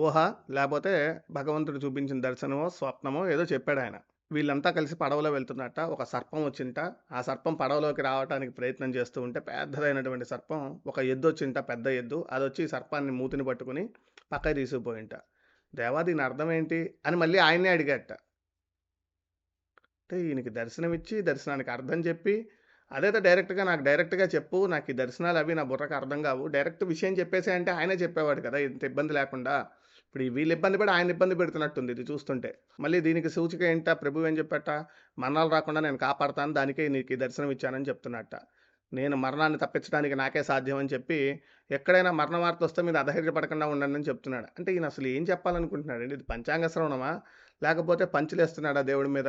ఊహ లేకపోతే భగవంతుడు చూపించిన దర్శనమో, స్వప్నమో ఏదో చెప్పాడు ఆయన వీళ్ళంతా కలిసి పడవలో వెళ్తున్నట్ట. ఒక సర్పం వచ్చింట. ఆ సర్పం పడవలోకి రావటానికి ప్రయత్నం చేస్తూ ఉంటే పెద్దదైనటువంటి సర్పం ఒక ఎద్దు వచ్చింట పెద్ద ఎద్దు. అది వచ్చి సర్పాన్ని మూతిని పట్టుకొని పక్క తీసుకుపోయింట. దేవా దీని అర్థం ఏంటి? అని మళ్ళీ ఆయన్నే అడిగాట అంటే ఈయనకి దర్శనమిచ్చి, దర్శనానికి అర్థం చెప్పి, అదైతే డైరెక్ట్‌గా నాకు డైరెక్ట్‌గా చెప్పు. నాకు ఈ దర్శనాలు అవి నా బుర్రకు అర్థం కావు. డైరెక్ట్ విషయం చెప్పేసి అంటే ఆయనే చెప్పేవాడు కదా! ఇంత ఇబ్బంది లేకుండా. ఇప్పుడు వీళ్ళు ఇబ్బంది పడి ఆయన ఇబ్బంది పెడుతున్నట్టుంది ఇది చూస్తుంటే. మళ్ళీ దీనికి సూచిక ఏంట? ప్రభు ఏం చెప్పట మరణాలు రాకుండా నేను కాపాడతాను. దానికే నీకు దర్శనం ఇచ్చానని చెప్తున్నట్ట. నేను మరణాన్ని తప్పించడానికి నాకే సాధ్యం అని చెప్పి, ఎక్కడైనా మరణ వార్త వస్తే మీరు అధైర్యపడకుండా ఉండండి అని చెప్తున్నాడు. అంటే ఈయన అసలు ఏం చెప్పాలనుకుంటున్నాడండి? ఇది పంచాంగ శ్రవణమా? లేకపోతే పంచులేస్తున్నాడా దేవుడి మీద?